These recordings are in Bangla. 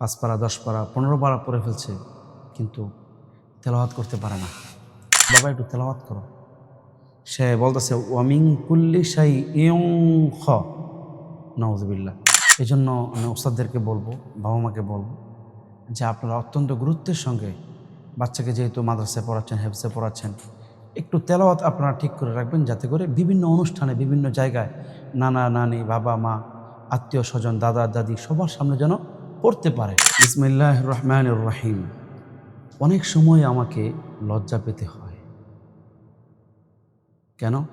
পাঁচ পারা দশ পারা পনেরো পারা পড়ে ফেলছে, কিন্তু তেলাওয়াত করতে পারে না। বাবা, একটু তেলাওয়াত করো। সে বলতেছে, ওয়ামিং কুল্লি সাই ইয়ং খ। নওয়াজবিল্লা এই জন্য আমি ওস্তাদদেরকে বলব বাবা মাকে বলব, যে আপনারা অত্যন্ত গুরুত্বের সঙ্গে বাচ্চাকে যেহেতু মাদ্রাসায় পড়াচ্ছেন হেফসে পড়াচ্ছেন, একটু তেলাওয়াত আপনারা ঠিক করে রাখবেন, যাতে করে বিভিন্ন অনুষ্ঠানে, বিভিন্ন জায়গায় নানা নানি বাবা মা আত্মীয় স্বজন দাদা দাদি সবার সামনে যেন পড়তে পারে। ইসমিল্লাহ রহমান রহিম। অনেক সময় আমাকে লজ্জা পেতে হয়। কেন?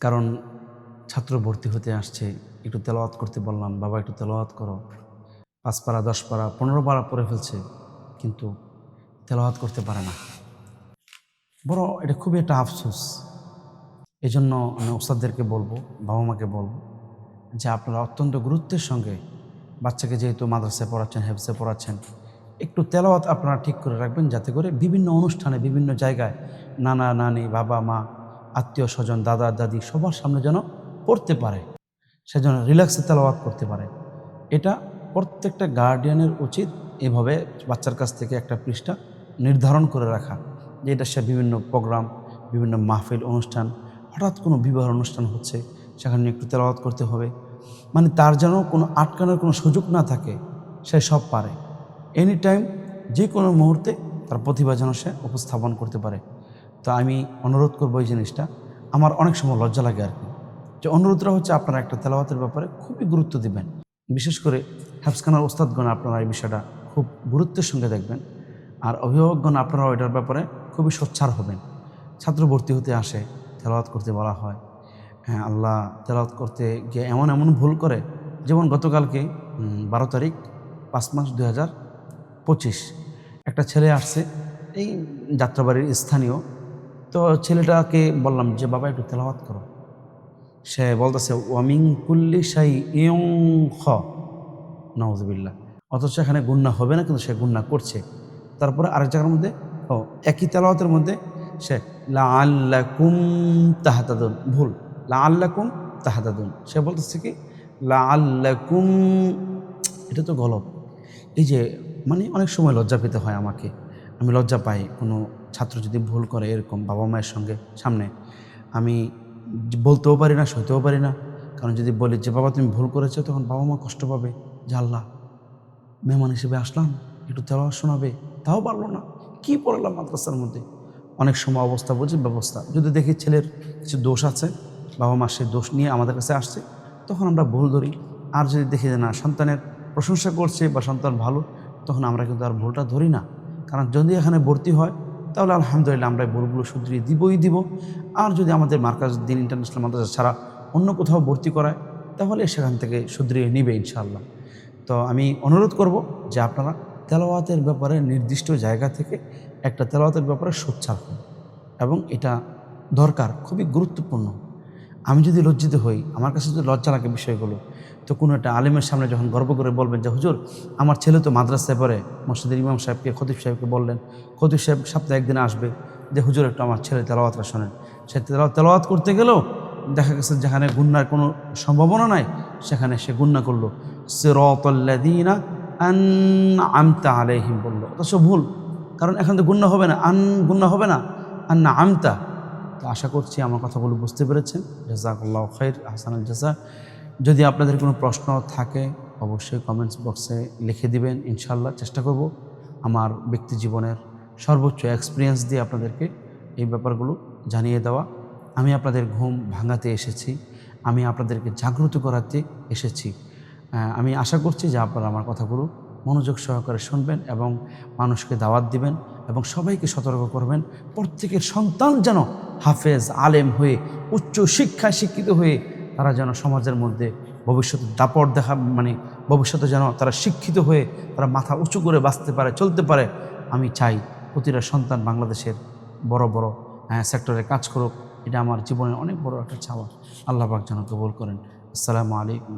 কারণ ছাত্র ভর্তি হতে আসছে, একটু তেলাওয়াত করতে বললাম, বাবা, একটু তেলাওয়াত করো। পাঁচ পারা দশ পারা পনেরো পারা পড়ে ফেলছে, কিন্তু তেলাওয়াত করতে পারে না। বড়, এটা খুবই একটা আফসোস। এই জন্য আমি ওস্তাদদেরকে বলব বাবা মাকে বলব যে আপনারা অত্যন্ত গুরুত্বের সঙ্গে বাচ্চাকে যেহেতু মাদ্রাসায় পড়াচ্ছেন হেফসে পড়াচ্ছেন, একটু তেলাওয়াত আপনারা ঠিক করে রাখবেন যাতে করে বিভিন্ন অনুষ্ঠানে, বিভিন্ন জায়গায় নানা নানি, বাবা, মা, আত্মীয় স্বজন, দাদা, দাদি সবার সামনে যেন পড়তে পারে, সেজন্য রিল্যাক্সে তেলাওয়াত করতে পারে। এটা প্রত্যেকটা গার্ডিয়ানের উচিত এভাবে বাচ্চার কাছ থেকে একটা পৃষ্ঠা নির্ধারণ করে রাখা, যে এটা সে বিভিন্ন প্রোগ্রাম বিভিন্ন মাহফিল অনুষ্ঠান, হঠাৎ কোনো বিবাহ অনুষ্ঠান হচ্ছে, সেখানে একটু তেলাওয়াত করতে হবে। মানে তার যেন কোনো আটকানোর কোনো সুযোগ না থাকে, সে সব পারে। এনি টাইম যে কোনো মুহূর্তে তার প্রতিভা যেন সে উপস্থাপন করতে পারে। তো আমি অনুরোধ করব এই জিনিসটা। আমার অনেক সময় লজ্জা লাগে আর কি। যে অনুরোধটা হচ্ছে আপনারা একটা তেলাওয়াতের ব্যাপারে খুবই গুরুত্ব দিবেন। বিশেষ করে হ্যাফসখানার ওস্তাদগণ আপনারা এই বিষয়টা খুব গুরুত্বের সঙ্গে দেখবেন। আর অভিভাবকগণ আপনারা এটার ব্যাপারে খুবই সোচ্চার হবেন। ছাত্র ভর্তি হতে আসে, তেলাওয়াত করতে বলা হয়। হ্যাঁ আল্লাহ তেলাওয়াত করতে গিয়ে এমন এমন ভুল করে। যেমন গতকালকে বারো তারিখ, পাঁচ মাস দু হাজার পঁচিশ, একটা ছেলে আসছে, এই যাত্রাবাড়ির স্থানীয়। তো ছেলেটাকে বললাম যে, বাবা, একটু তেলাওয়াত করো। সে বলতেছে, ওয়ামিং কুল্লি সাই ইয়ং খ। নওয়াজবিল্লা অথচ এখানে গুন্না হবে না, কিন্তু সে গুন্না করছে। তারপরে আরেক জায়গার মধ্যে, ও, একই তেলাওয়াতের মধ্যে সে লা আল্লাকুম তাহাতাদুন। ভুল। লা আল্লাকুম তাহাতাদুন সে বলতেছে কি লা আল্লাকুম এটা তো গলত এই যে মানে অনেক সময় লজ্জা পেতে হয় আমাকে। আমি লজ্জা পাই কোনো ছাত্র যদি ভুল করে এরকম বাবা মায়ের সঙ্গে সামনে। আমি বলতেও পারি না, সইতেও পারি না। কারণ যদি বলি যে, বাবা, তুমি ভুল করেছ, তখন বাবা মা কষ্ট পাবে। যে আল্লাহ, মেহমান হিসেবে আসলাম, একটু তেলাওয়াত শোনাবে, তাও পারল না। কি পড়লাম মাদ্রাসার মধ্যে? অনেক সময় অবস্থা বুঝি, ব্যবস্থা। যদি দেখি ছেলের কিছু দোষ আছে বাবা মা সেই দোষ নিয়ে আমাদের কাছে আসছে, তখন আমরা ভুল ধরি। আর যদি দেখি যে না, সন্তানের প্রশংসা করছে বা সন্তান ভালো, তখন আমরা কিন্তু আর ভুলটা ধরি না। কারণ যদি এখানে ভর্তি হয়, তাহলে আলহামদুলিল্লাহ আমরা ভুলগুলো শুধরিয়ে দিবই দিব। আর যদি আমাদের মার্কাজ দিন ইন্টারন্যাশনাল মাদ্রাসা ছাড়া অন্য কোথাও ভর্তি করায়, তাহলে সেখান থেকে শুধরিয়ে নিবে ইনশাআল্লাহ। তো আমি অনুরোধ করব যে আপনারা তেলাওয়াতের ব্যাপারে নির্দিষ্ট জায়গা থেকে একটা তেলাওয়াতের ব্যাপারে সোচ্চার হন। এবং এটা দরকার, খুবই গুরুত্বপূর্ণ। আমি যদি লজ্জিত হই, আমার কাছে যদি লজ্জা লাগে বিষয়গুলো, তো কোনো একটা আলেমের সামনে যখন গর্ব করে বলবেন যে, হুজুর, আমার ছেলে তো মাদ্রাসায় পড়ে। মসজিদের ইমাম সাহেবকে, খতিব সাহেবকে বললেন। খতিব সাহেব সপ্তাহে একদিন আসবে, যে, হুজুর, একটু আমার ছেলে তেলাওয়াতটা শোনেন। সে তেলাওয়াত তেলাওয়াত করতে গেলেও দেখা গেছে যেখানে গুন্নার কোনো সম্ভাবনা নাই, সেখানে সে গুন্না করল। সিরতল্লাদিনা আন আমতা আলাইহিম বলল। অথচ ভুল, কারণ এখন তো গুন্না হবে না। আন, গুন্না হবে না। আন না আমতা তো আশা করছি আমার কথাগুলো বুঝতে পেরেছেন। জাজাকুল্লাহ খৈর হাসানুল জাজা। যদি আপনাদের কোনো প্রশ্ন থাকে, অবশ্যই কমেন্টস বক্সে লিখে দিবেন ইনশাল্লাহ চেষ্টা করব আমার ব্যক্তি জীবনের সর্বোচ্চ এক্সপিরিয়েন্স দিয়ে আপনাদেরকে এই ব্যাপারগুলো জানিয়ে দেওয়া। আমি আপনাদের ঘুম ভাঙাতে এসেছি, আমি আপনাদেরকে জাগ্রত করাতে এসেছি। আমি আশা করছি যে আপনারা আমার কথাগুলো মনোযোগ সহকারে শুনবেন এবং মানুষকে দাওয়াত দিবেন এবং সবাইকে সতর্ক করবেন। প্রত্যেকের সন্তান যেন হাফেজ, আলেম হয়ে, উচ্চ শিক্ষায় শিক্ষিত হয়ে তারা যেন সমাজের মধ্যে ভবিষ্যতে দাপট দেখা মানে ভবিষ্যতে যেন তারা শিক্ষিত হয়ে তারা মাথা উঁচু করে বাঁচতে পারে, চলতে পারে, আমি চাই প্রতিটা সন্তান বাংলাদেশের বড় বড় সেক্টরে কাজ করুক। এটা আমার জীবনের অনেক বড় একটা চাওয়া। আল্লাহ পাক যেন কবুল করেন। আসসালামু আলাইকুম।